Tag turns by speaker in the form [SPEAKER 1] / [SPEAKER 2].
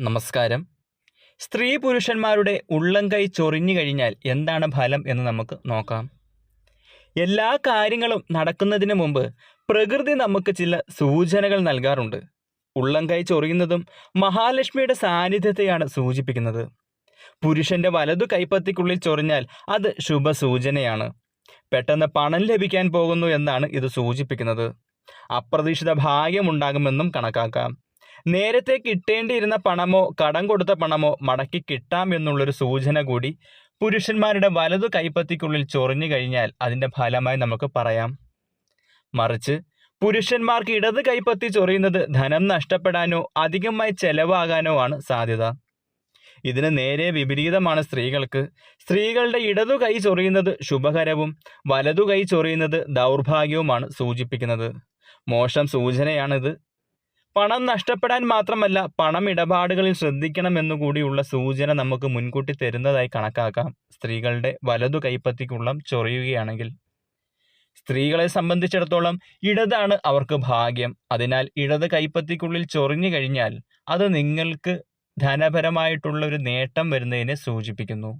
[SPEAKER 1] നമസ്കാരം. സ്ത്രീ പുരുഷന്മാരുടെ ഉള്ളംകൈ ചൊറിഞ്ഞു കഴിഞ്ഞാൽ എന്താണ് ഫലം എന്ന് നമുക്ക് നോക്കാം. എല്ലാ കാര്യങ്ങളും നടക്കുന്നതിന് മുമ്പ് പ്രകൃതി നമുക്ക് ചില സൂചനകൾ നൽകാറുണ്ട്. ഉള്ളംകൈ ചൊറിയുന്നതും മഹാലക്ഷ്മിയുടെ സാന്നിധ്യത്തെയാണ് സൂചിപ്പിക്കുന്നത്. പുരുഷന്റെ വലതു കൈപ്പത്തിക്കുള്ളിൽ ചൊറിഞ്ഞാൽ അത് ശുഭസൂചനയാണ്. പെട്ടെന്ന് പണം ലഭിക്കാൻ പോകുന്നു എന്നാണ് ഇത് സൂചിപ്പിക്കുന്നത്. അപ്രതീക്ഷിത ഭാഗ്യമുണ്ടാകുമെന്നും കണക്കാക്കാം. നേരത്തെ കിട്ടേണ്ടിയിരുന്ന പണമോ കടം കൊടുത്ത പണമോ മടക്കി കിട്ടാം എന്നുള്ളൊരു സൂചന കൂടി പുരുഷന്മാരുടെ വലതു കൈപ്പത്തിക്കുള്ളിൽ ചൊറിഞ്ഞു കഴിഞ്ഞാൽ അതിന്റെ ഫലമായി നമുക്ക് പറയാം. മറിച്ച് പുരുഷന്മാർക്ക് ഇടത് കൈപ്പത്തി ചൊറിയുന്നത് ധനം നഷ്ടപ്പെടാനോ അധികമായി ചെലവാകാനോ ആണ് സാധ്യത. ഇതിന് നേരെ വിപരീതമാണ് സ്ത്രീകൾക്ക്. സ്ത്രീകളുടെ ഇടതു കൈ ചൊറിയുന്നത് ശുഭകരവും വലതു കൈ ചൊറിയുന്നത് ദൗർഭാഗ്യവുമാണ് സൂചിപ്പിക്കുന്നത്. മോശം സൂചനയാണിത്. പണം നഷ്ടപ്പെടാൻ മാത്രമല്ല പണം ഇടപാടുകളിൽ ശ്രദ്ധിക്കണമെന്നുകൂടിയുള്ള സൂചന നമുക്ക് മുൻകൂട്ടി തരുന്നതായി കണക്കാക്കാം. സ്ത്രീകളുടെ വലതു കൈപ്പത്തിക്കുള്ളം ചൊറിയുകയാണെങ്കിൽ സ്ത്രീകളെ സംബന്ധിച്ചിടത്തോളം ഇടതാണ് അവർക്ക് ഭാഗ്യം. അതിനാൽ ഇടത് കൈപ്പത്തിക്കുള്ളിൽ ചൊറിഞ്ഞു കഴിഞ്ഞാൽ അത് നിങ്ങൾക്ക് ധനപരമായിട്ടുള്ള ഒരു നേട്ടം വരുന്നതിനെ സൂചിപ്പിക്കുന്നു.